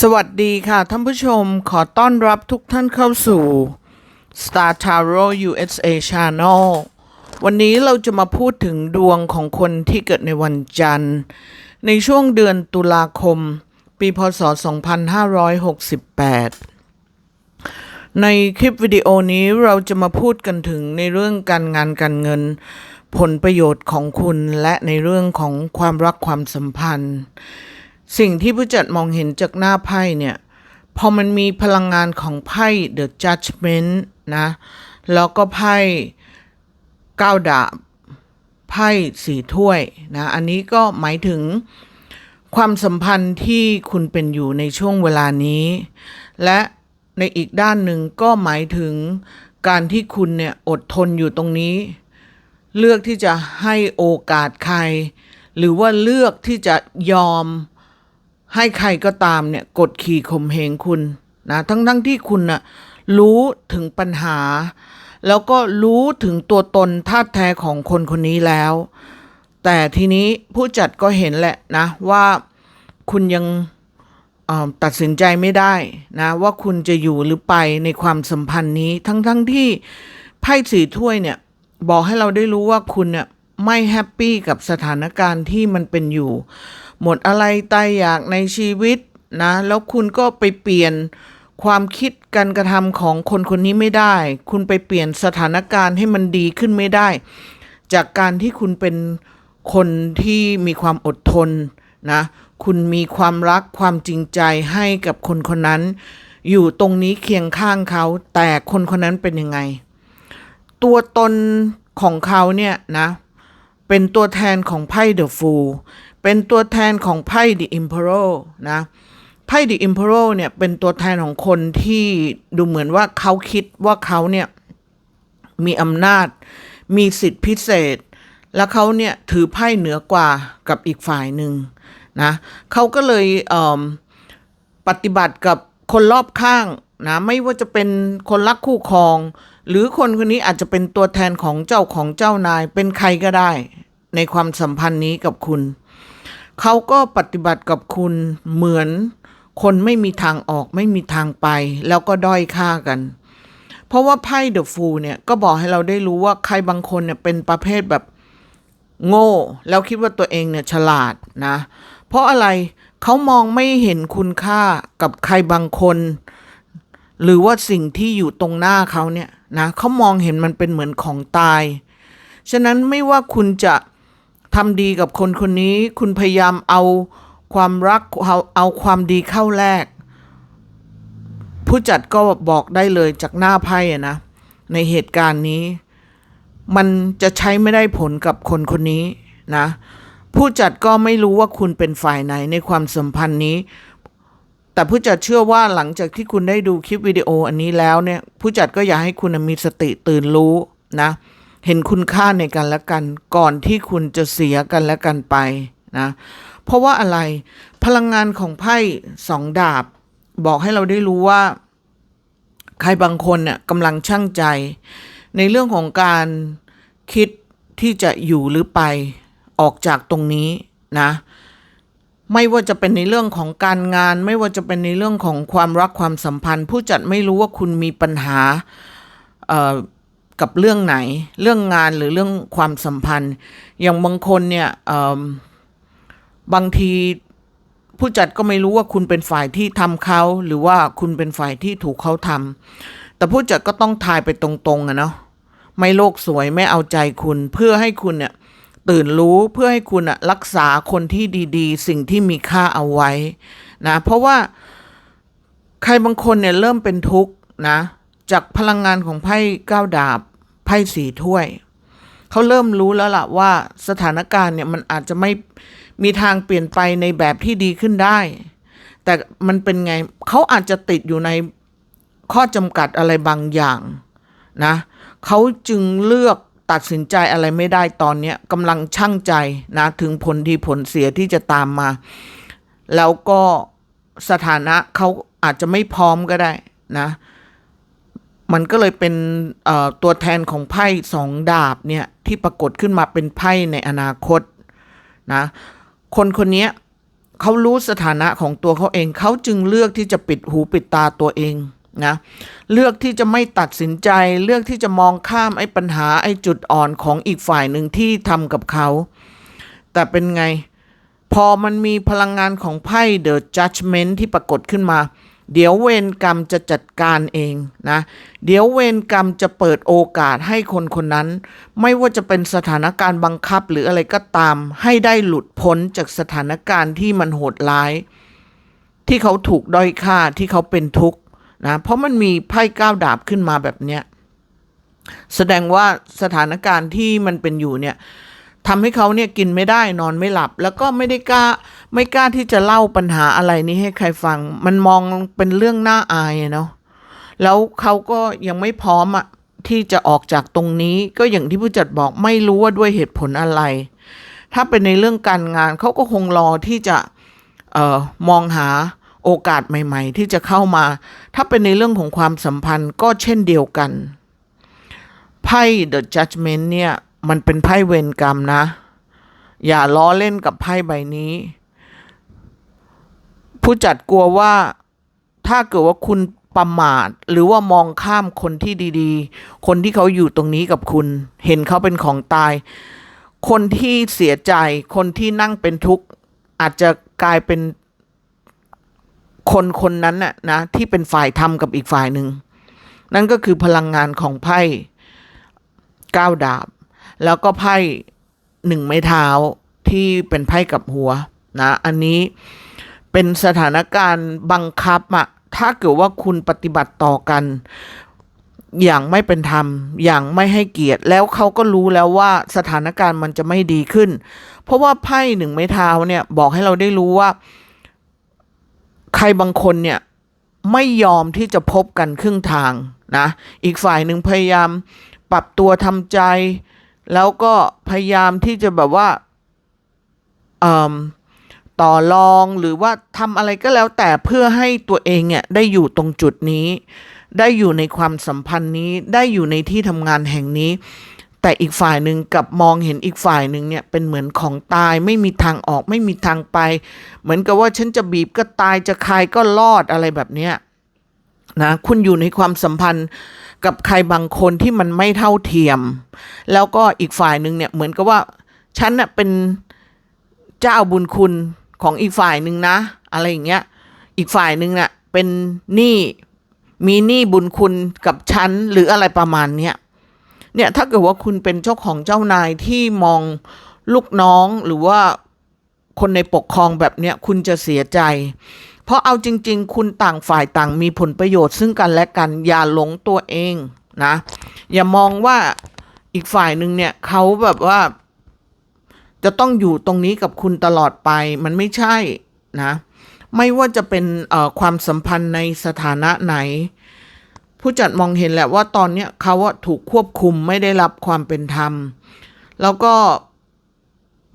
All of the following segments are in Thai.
สวัสดีค่ะท่านผู้ชมขอต้อนรับทุกท่านเข้าสู่ Star Tarot USA Channel วันนี้เราจะมาพูดถึงดวงของคนที่เกิดในวันจันทร์ ในช่วงเดือนตุลาคม ปีพศ 2568 ในคลิปวิดีโอนี้เราจะมาพูดกันถึงในเรื่องการงานการเงิน ผลประโยชน์ของคุณและในเรื่องของความรักความสัมพันธ์ สิ่งที่ผู้จัดมองเห็นจากหน้าไพ่เนี่ยพอมันมีพลังงานของไพ่ The Judgment นะ แล้วก็ไพ่ก้าวดาบไพ่สีถ้วยนะ อันนี้ก็หมายถึงความสัมพันธ์ที่คุณเป็นอยู่ในช่วงเวลานี้ และในอีกด้านหนึ่งก็หมายถึงการที่คุณเนี่ยอดทนอยู่ตรงนี้ เลือกที่จะให้โอกาสใคร หรือว่าเลือกที่จะยอม ให้ใครก็ตามเนี่ยกดขี่ข่มเหงคุณนะทั้งทั้งที่คุณน่ะรู้ถึงปัญหา แล้วก็รู้ถึงตัวตนท่าแท้ของคนคนนี้แล้ว แต่ทีนี้ผู้จัดก็เห็นแหละนะว่าคุณยังตัดสินใจไม่ได้นะว่าคุณจะอยู่หรือไปในความสัมพันธ์นี้ ทั้งทั้งที่ไพ่สีถ้วยเนี่ยบอกให้เราได้รู้ว่าคุณเนี่ยไม่แฮปปี้กับสถานการณ์ที่มันเป็นอยู่ หมดอะไรตายอยากในชีวิตนะ แล้วคุณก็ไปเปลี่ยนความคิดการกระทำของคนคนนี้ไม่ได้ คุณไปเปลี่ยนสถานการณ์ให้มันดีขึ้นไม่ได้ จากการที่คุณเป็นคนที่มีความอดทนนะ คุณมีความรักความจริงใจให้กับคนคนนั้น อยู่ตรงนี้เคียงข้างเขา แต่คนคนนั้นเป็นยังไง ตัวตนของเขาเนี่ยนะ เป็นตัวแทนของไพ่ The Fool เป็นตัวแทนของไพ่ The Emperor นะไพ่ The Emperor เนี่ยเป็นตัวแทนของคนที่ดูเหมือนว่าเขาคิดว่าเขาเนี่ยมีอำนาจ มีสิทธิพิเศษ แล้วเขาเนี่ยถือไพ่เหนือกว่ากับอีกฝ่ายหนึ่งนะเขาก็เลยเปฏิบัติกับคนรอบข้างนะไม่ว่าจะเป็นคนรักคู่ครอง หรือคนคนนี้อาจจะเป็นตัวแทนของเจ้าของเจ้านายเป็นใครก็ได้ ในความสัมพันธ์นี้กับคุณ เขาก็ปฏิบัติกับคุณเหมือนคนไม่มีทางออกไม่มีทางไป แล้วก็ด้อยค่ากัน เพราะว่าไพ่เดอะฟูเนี่ยก็บอกให้เราได้รู้ว่าใครบางคนเนี่ยเป็นประเภทแบบโง่ แล้วคิดว่าตัวเองเนี่ยฉลาดนะ เพราะอะไรเขามองไม่เห็นคุณค่ากับใครบางคน หรือว่าสิ่งที่อยู่ตรงหน้าเขาเนี่ยนะเขามองเห็นมันเป็นเหมือนของตาย ฉะนั้นไม่ว่าคุณจะ ทำดีกับคนคนนี้ คุณพยายามเอาความรักเอาเอาความดีเข้าแลกผู้จัดก็บอกได้เลยจากหน้าไพ่อะนะ ในเหตุการณ์นี้ มันจะใช้ไม่ได้ผลกับคนคนนี้นะ ผู้จัดก็ไม่รู้ว่าคุณเป็นฝ่ายไหนในความสัมพันธ์นี้ แต่ผู้จัดเชื่อว่าหลังจากที่คุณได้ดูคลิปวิดีโออันนี้แล้วเนี่ย ผู้จัดก็อยากให้คุณมีสติตื่นรู้นะ เห็นคุณค่าในกันและกัน ก่อนที่คุณจะเสียกันและกันไปนะเพราะว่าอะไรพลังงานของไพ่สองดาบ บอกให้เราได้รู้ว่า ใครบางคนเนี่ยกำลังช่างใจ ในเรื่องของการคิดที่จะอยู่หรือไปออกจากตรงนี้นะไม่ว่าจะเป็นในเรื่องของการงาน ไม่ว่าจะเป็นในเรื่องของความรักความสัมพันธ์ ผู้จัดไม่รู้ว่าคุณมีปัญหาเอ่อ กับเรื่องไหน เรื่องงานหรือเรื่องความสัมพันธ์ อย่างบางคนเนี่ยบางทีผู้จัดก็ไม่รู้ว่าคุณเป็นฝ่ายที่ทำเขาหรือว่าคุณเป็นฝ่ายที่ถูกเขาทำแต่ผู้จัดก็ต้องทายไปตรงๆอะเนาะไม่โลกสวยไม่เอาใจคุณเพื่อให้คุณเนี่ยตื่นรู้เพื่อให้คุณอะรักษาคนที่ดีๆ สิ่งที่มีค่าเอาไว้นะเพราะว่าใครบางคนเนี่ยเริ่มเป็นทุกข์นะ จากพลังงานของไพ่ก้าวดาบ ไพ่สีถ้วย เขาเริ่มรู้แล้วล่ะว่าสถานการณ์เนี่ยมันอาจจะไม่มีทางเปลี่ยนไปในแบบที่ดีขึ้นได้ แต่มันเป็นไงเขาอาจจะติดอยู่ในข้อจำกัดอะไรบางอย่างนะเขาจึงเลือกตัดสินใจอะไรไม่ได้ตอนนี้กำลังช่างใจนะถึงผลดีผลเสียที่จะตามมา แล้วก็สถานะเขาอาจจะไม่พร้อมก็ได้นะ มันก็เลยเป็นตัวแทนของไพ่สองดาบเนี่ยที่ปรากฏขึ้นมาเป็นไพ่ในอนาคตนะคนคนนี้เขารู้สถานะของตัวเขาเองเขาจึงเลือกที่จะปิดหูปิดตาตัวเองนะเลือกที่จะไม่ตัดสินใจ เลือกที่จะมองข้ามไอ้ปัญหาไอ้จุดอ่อนของอีกฝ่ายหนึ่งที่ทำกับเขา แต่เป็นไง พอมันมีพลังงานของไพ่ The Judgment ที่ปรากฏขึ้นมา เดี๋ยวเวรกรรมจะจัดการเองนะ เดี๋ยวเวรกรรมจะเปิดโอกาสให้คนคนนั้น ไม่ว่าจะเป็นสถานการณ์บังคับหรืออะไรก็ตาม ให้ได้หลุดพ้นจากสถานการณ์ที่มันโหดร้าย ที่เขาถูกด้อยค่าที่เขาเป็นทุกข์นะเพราะมันมีไพ่ก้าวดาบขึ้นมาแบบเนี้ยแสดงว่าสถานการณ์ที่มันเป็นอยู่เนี่ย ทำให้เขาเนี่ยกินไม่ได้นอนไม่หลับ แล้วก็ไม่ได้กล้าไม่กล้าที่จะเล่าปัญหาอะไรนี้ให้ใครฟัง มันมองเป็นเรื่องน่าอายเนาะแล้วเขาก็ยังไม่พร้อมอะที่จะออกจากตรงนี้ก็อย่างที่ผู้จัดบอกไม่รู้ว่าด้วยเหตุผลอะไร ถ้าเป็นในเรื่องการงานเขาก็คงรอที่จะเออมองหาโอกาสใหม่ ๆ ที่จะเข้ามา ถ้าเป็นในเรื่องของความสัมพันธ์ก็เช่นเดียวกันไพ่ The Judgment เนี่ย มันเป็นไพ่เวรกรรมนะ อย่าล้อเล่นกับไพ่ใบนี้ ผู้จัดกลัวว่าถ้าเกิดว่าคุณประมาทหรือว่ามองข้ามคนที่ดีๆ คนที่เขาอยู่ตรงนี้กับคุณ เห็นเขาเป็นของตาย คนที่เสียใจ คนที่นั่งเป็นทุกข์อาจจะกลายเป็นคนคนนั้นน่ะนะที่เป็นฝ่ายทำกับอีกฝ่ายหนึ่ง นั่นก็คือพลังงานของไพ่ก้าวดาบ แล้วก็ไพ่หนึ่งไม้เท้าที่เป็นไพ่กับหัวนะ อันนี้เป็นสถานการณ์บังคับอะถ้าเกิดว่าคุณปฏิบัติต่อกัน อย่างไม่เป็นธรรม อย่างไม่ให้เกียรติ แล้วเขาก็รู้แล้วว่าสถานการณ์มันจะไม่ดีขึ้น เพราะว่าไพ่หนึ่งไม้เท้าเนี่ย บอกให้เราได้รู้ว่า ใครบางคนเนี่ย ไม่ยอมที่จะพบกันครึ่งทางนะ อีกฝ่ายหนึ่งพยายามปรับตัวทำใจ แล้วก็พยายามที่จะแบบว่าต่อรองหรือว่าทำอะไรก็แล้วแต่เพื่อให้ตัวเองเนี่ยได้อยู่ตรงจุดนี้ ได้อยู่ในความสัมพันธ์นี้ได้อยู่ในที่ทำงานแห่งนี้ แต่อีกฝ่ายหนึ่งกลับมองเห็นอีกฝ่ายหนึ่งเนี่ยเป็นเหมือนของตายไม่มีทางออกไม่มีทางไป เหมือนกับว่าฉันจะบีบก็ตายจะคายก็รอดอะไรแบบเนี้ย นะคุณอยู่ในความสัมพันธ์กับใครบางคนที่มันไม่เท่าเทียม แล้วก็อีกฝ่ายหนึ่งเนี่ยเหมือนกับว่าฉันเน่ะเป็นเจ้าบุญคุณของอีกฝ่ายหนึ่งนะ อะไรอย่างเงี้ยอีกฝ่ายหนึ่งเน่ะเป็นหนี้มีหนี้บุญคุณกับฉันหรืออะไรประมาณเนี้ยเนี่ยถ้าเกิดว่าคุณเป็นเจ้าของเจ้านายที่มองลูกน้องหรือว่าคนในปกครองแบบเนี้ยคุณจะเสียใจ เพราะเอาจริง ๆ คุณต่างฝ่ายต่างมีผลประโยชน์ซึ่งกันและกันอย่าหลงตัวเองนะ อย่ามองว่าอีกฝ่ายหนึ่งเนี่ยเขาแบบว่า จะต้องอยู่ตรงนี้กับคุณตลอดไปมันไม่ใช่นะ ไม่ว่าจะเป็นความสัมพันธ์ในสถานะไหน ผู้จัดมองเห็นแหละว่าตอนเนี้ยเขาถูกควบคุมไม่ได้รับความเป็นธรรม แล้วก็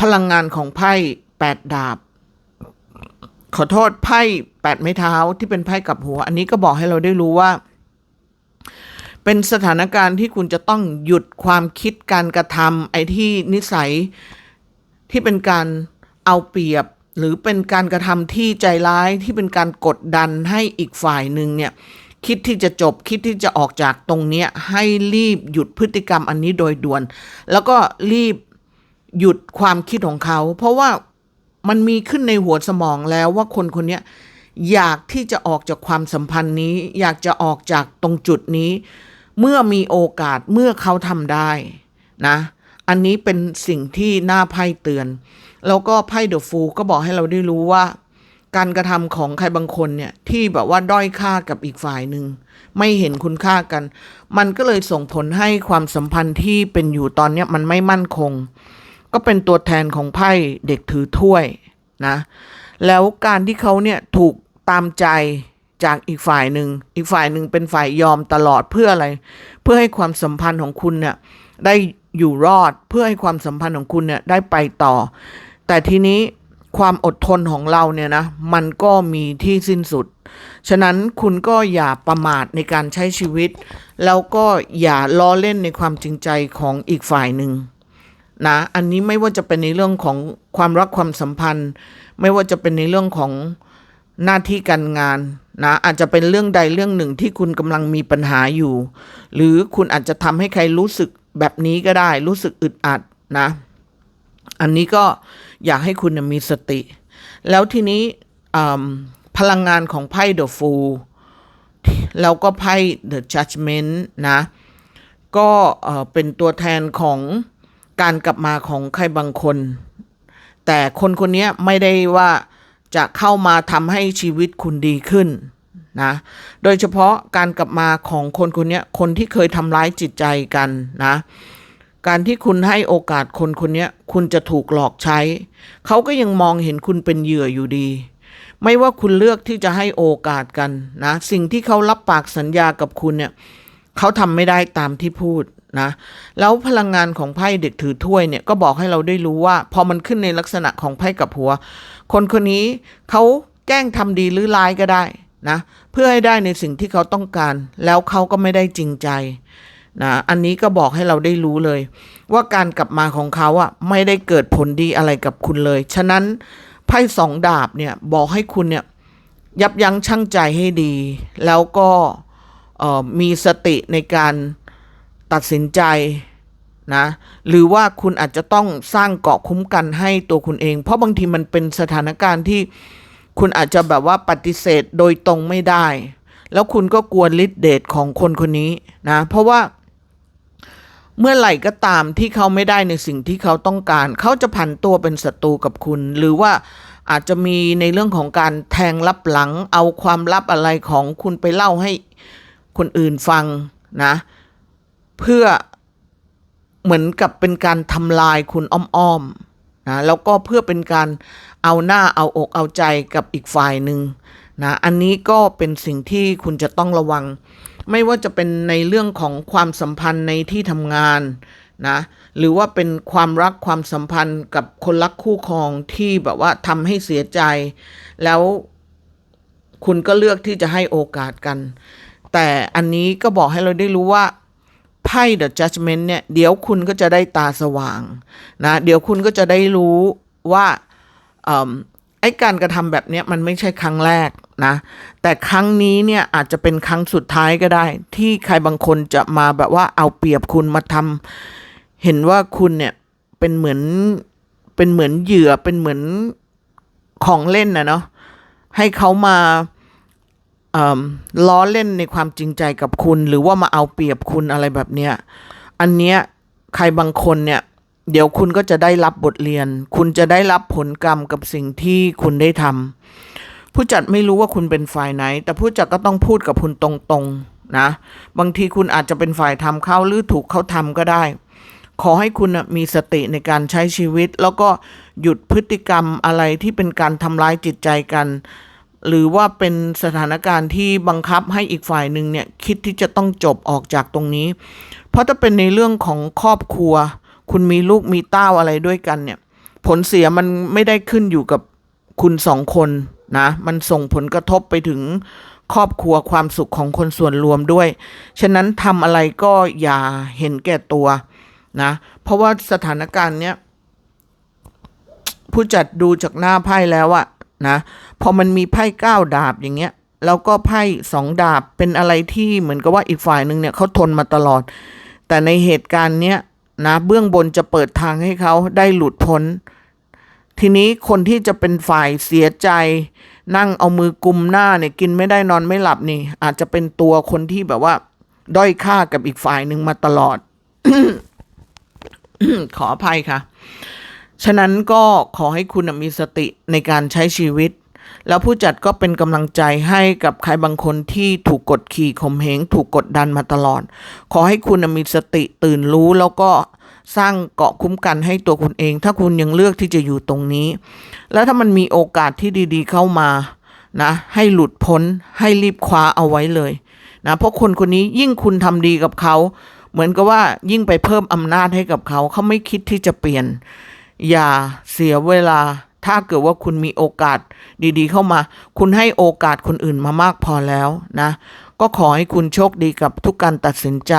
พลังงานของไพ่แปดดาบ ขอโทษไพ่แปดไม้เท้าที่เป็นไพ่กับหัว อันนี้ก็บอกให้เราได้รู้ว่า เป็นสถานการณ์ที่คุณจะต้องหยุดความคิดการกระทำไอ้ที่นิสัยที่เป็นการเอาเปรียบ หรือเป็นการกระทำที่ใจร้ายที่เป็นการกดดันให้อีกฝ่ายหนึ่งเนี่ยคิดที่จะจบคิดที่จะออกจากตรงเนี้ยให้รีบหยุดพฤติกรรมอันนี้โดยด่วน แล้วก็รีบหยุดความคิดของเขา เพราะว่า มันมีขึ้นในหัวสมองแล้วว่าคนคนนี้อยากที่จะออกจากความสัมพันธ์นี้ อยากจะออกจากตรงจุดนี้ เมื่อมีโอกาสเมื่อเขาทำได้นะ อันนี้เป็นสิ่งที่น่าไพ่เตือน แล้วก็ไพ่เดอะฟูก็บอกให้เราได้รู้ว่า การกระทำของใครบางคนเนี่ยที่แบบว่าด้อยค่ากับอีกฝ่ายหนึ่งไม่เห็นคุณค่ากัน มันก็เลยส่งผลให้ความสัมพันธ์ที่เป็นอยู่ตอนเนี้ยมันไม่มั่นคง ก็เป็นตัวแทนของไพ่เด็กถือถ้วยนะ แล้วการที่เขาเนี่ยถูกตามใจจากอีกฝ่ายหนึ่ง อีกฝ่ายหนึ่งเป็นฝ่ายยอมตลอดเพื่ออะไร เพื่อให้ความสัมพันธ์ของคุณเนี่ยได้อยู่รอดเพื่อให้ความสัมพันธ์ของคุณเนี่ยได้ไปต่อ แต่ทีนี้ความอดทนของเราเนี่ยนะมันก็มีที่สิ้นสุด ฉะนั้นคุณก็อย่าประมาทในการใช้ชีวิต แล้วก็อย่าล้อเล่นในความจริงใจของอีกฝ่ายหนึ่ง นะอันนี้ไม่ว่าจะเป็นในเรื่องของความรักความสัมพันธ์ ไม่ว่าจะเป็นในเรื่องของหน้าที่การงานนะอาจจะเป็นเรื่องใดเรื่องหนึ่งที่คุณกำลังมีปัญหาอยู่ หรือคุณอาจจะทำให้ใครรู้สึกแบบนี้ก็ได้ รู้สึกอึดอัดนะ อันนี้ก็อยากให้คุณมีสติ แล้วทีนี้พลังงานของไพ่ The Fool แล้วก็ไพ่ The Judgment นะ ก็เป็นตัวแทนของ การกลับมาของใครบางคน แต่คนคนนี้ไม่ได้ว่าจะเข้ามาทำให้ชีวิตคุณดีขึ้นนะโดยเฉพาะการกลับมาของคนคนนี้คนที่เคยทำร้ายจิตใจกันนะการที่คุณให้โอกาสคนคนนี้คุณจะถูกหลอกใช้ เขาก็ยังมองเห็นคุณเป็นเหยื่ออยู่ดี ไม่ว่าคุณเลือกที่จะให้โอกาสกันนะ สิ่งที่เขารับปากสัญญากับคุณเนี่ย เขาทำไม่ได้ตามที่พูด นะแล้วพลังงานของไพ่เด็กถือถ้วยเนี่ยก็บอกให้เราได้รู้ว่า พอมันขึ้นในลักษณะของไพ่กับหัว คนคนนี้เขาแกล้งทำดีหรือร้ายก็ได้นะเพื่อให้ได้ในสิ่งที่เขาต้องการ แล้วเขาก็ไม่ได้จริงใจนะอันนี้ก็บอกให้เราได้รู้เลย ว่าการกลับมาของเขาอะไม่ได้เกิดผลดีอะไรกับคุณเลย ฉะนั้นไพ่สองดาบเนี่ยบอกให้คุณเนี่ยยับยั้งชั่งใจให้ดี แล้วก็มีสติในการ ตัดสินใจนะหรือว่าคุณอาจจะต้องสร้างเกาะคุ้มกันให้ตัวคุณเอง เพราะบางทีมันเป็นสถานการณ์ที่คุณอาจจะแบบว่าปฏิเสธโดยตรงไม่ได้ แล้วคุณก็กลัวฤทธิ์เดชของคนคนนี้นะเพราะว่าเมื่อไหร่ก็ตามที่เขาไม่ได้ในสิ่งที่เขาต้องการ เขาจะผันตัวเป็นศัตรูกับคุณ หรือว่าอาจจะมีในเรื่องของการแทงลับหลัง เอาความลับอะไรของคุณไปเล่าให้คนอื่นฟังนะ เพื่อเหมือนกับเป็นการทำลายคุณอ้อมๆนะแล้วก็เพื่อเป็นการเอาหน้าเอาอกเอาใจกับอีกฝ่ายหนึ่งนะอันนี้ก็เป็นสิ่งที่คุณจะต้องระวัง ไม่ว่าจะเป็นในเรื่องของความสัมพันธ์ในที่ทำงานนะหรือว่าเป็นความรักความสัมพันธ์กับคนรักคู่ครองที่แบบว่าทำให้เสียใจ แล้วคุณก็เลือกที่จะให้โอกาสกัน แต่อันนี้ก็บอกให้เราได้รู้ว่า ไพ่ The Judgment เนี่ยเดี๋ยวคุณก็จะได้ตาสว่างนะเดี๋ยวคุณก็จะได้รู้ว่าเอิ่มไอ้การกระทำแบบเนี้ยมันไม่ใช่ครั้งแรกนะแต่ครั้งนี้เนี่ยอาจจะเป็นครั้งสุดท้ายก็ได้ ที่ใครบางคนจะมาแบบว่าเอาเปรียบคุณมาทำเห็นว่าคุณเนี่ยเป็นเหมือนเป็นเหมือนเหยื่อเป็นเหมือนของเล่นนะเนาะให้เขามา ล้อเล่นในความจริงใจกับคุณ หรือว่ามาเอาเปรียบคุณอะไรแบบเนี้ยอันเนี้ยใครบางคนเนี่ยเดี๋ยวคุณก็จะได้รับบทเรียน คุณจะได้รับผลกรรมกับสิ่งที่คุณได้ทำผู้จัดไม่รู้ว่าคุณเป็นฝ่ายไหน แต่ผู้จัดก็ต้องพูดกับคุณตรงๆนะ บางทีคุณอาจจะเป็นฝ่ายทำเขาหรือถูกเขาทำก็ได้ ขอให้คุณน่ะมีสติในการใช้ชีวิต แล้วก็หยุดพฤติกรรมอะไรที่เป็นการทำร้ายจิตใจกัน หรือว่าเป็นสถานการณ์ที่บังคับให้อีกฝ่ายหนึ่งเนี่ยคิดที่จะต้องจบออกจากตรงนี้ เพราะถ้าเป็นในเรื่องของครอบครัว คุณมีลูกมีเต้าอะไรด้วยกันเนี่ย ผลเสียมันไม่ได้ขึ้นอยู่กับคุณสองคนนะ มันส่งผลกระทบไปถึงครอบครัวความสุขของคนส่วนรวมด้วย ฉะนั้นทำอะไรก็อย่าเห็นแก่ตัวนะ เพราะว่าสถานการณ์เนี้ยผู้จัดดูจากหน้าไพ่แล้วอะ นะพอมันมีไพ่เก้าดาบอย่างเงี้ย แล้วก็ไพ่สองดาบเป็นอะไรที่เหมือนกับว่าอีกฝ่ายหนึ่งเนี่ยเขาทนมาตลอด แต่ในเหตุการณ์เนี้ยนะเบื้องบนจะเปิดทางให้เขาได้หลุดพ้น ทีนี้คนที่จะเป็นฝ่ายเสียใจ นั่งเอามือกุมหน้าเนี่ยกินไม่ได้นอนไม่หลับนี่ อาจจะเป็นตัวคนที่แบบว่า ด้อยค่ากับอีกฝ่ายหนึ่งมาตลอด ขออภัยค่ะ ฉะนั้นก็ขอให้คุณมีสติในการใช้ชีวิต แล้วผู้จัดก็เป็นกำลังใจให้กับใครบางคนที่ถูกกดขี่ข่มเหงถูกกดดันมาตลอด ขอให้คุณมีสติตื่นรู้แล้วก็สร้างเกาะคุ้มกันให้ตัวคุณเอง ถ้าคุณยังเลือกที่จะอยู่ตรงนี้ แล้วถ้ามันมีโอกาสที่ดีๆเข้ามานะให้หลุดพ้นให้รีบคว้าเอาไว้เลยนะเพราะคนคนนี้ยิ่งคุณทำดีกับเขา เหมือนกับว่ายิ่งไปเพิ่มอำนาจให้กับเขา เขาไม่คิดที่จะเปลี่ยน อย่าเสียเวลา ถ้าเกิดว่าคุณมีโอกาสดีๆ เข้ามา คุณให้โอกาสคนอื่นมามากพอแล้วนะ ก็ขอให้คุณโชคดีกับทุกการตัดสินใจ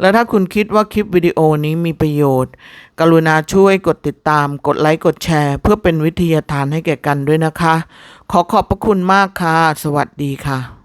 และถ้าคุณคิดว่าคลิปวิดีโอนี้มีประโยชน์ กรุณาช่วยกดติดตาม กดไลค์ กดแชร์ เพื่อเป็นวิทยาทานให้แก่กันด้วยนะคะ ขอขอบพระคุณมากค่ะ สวัสดีค่ะ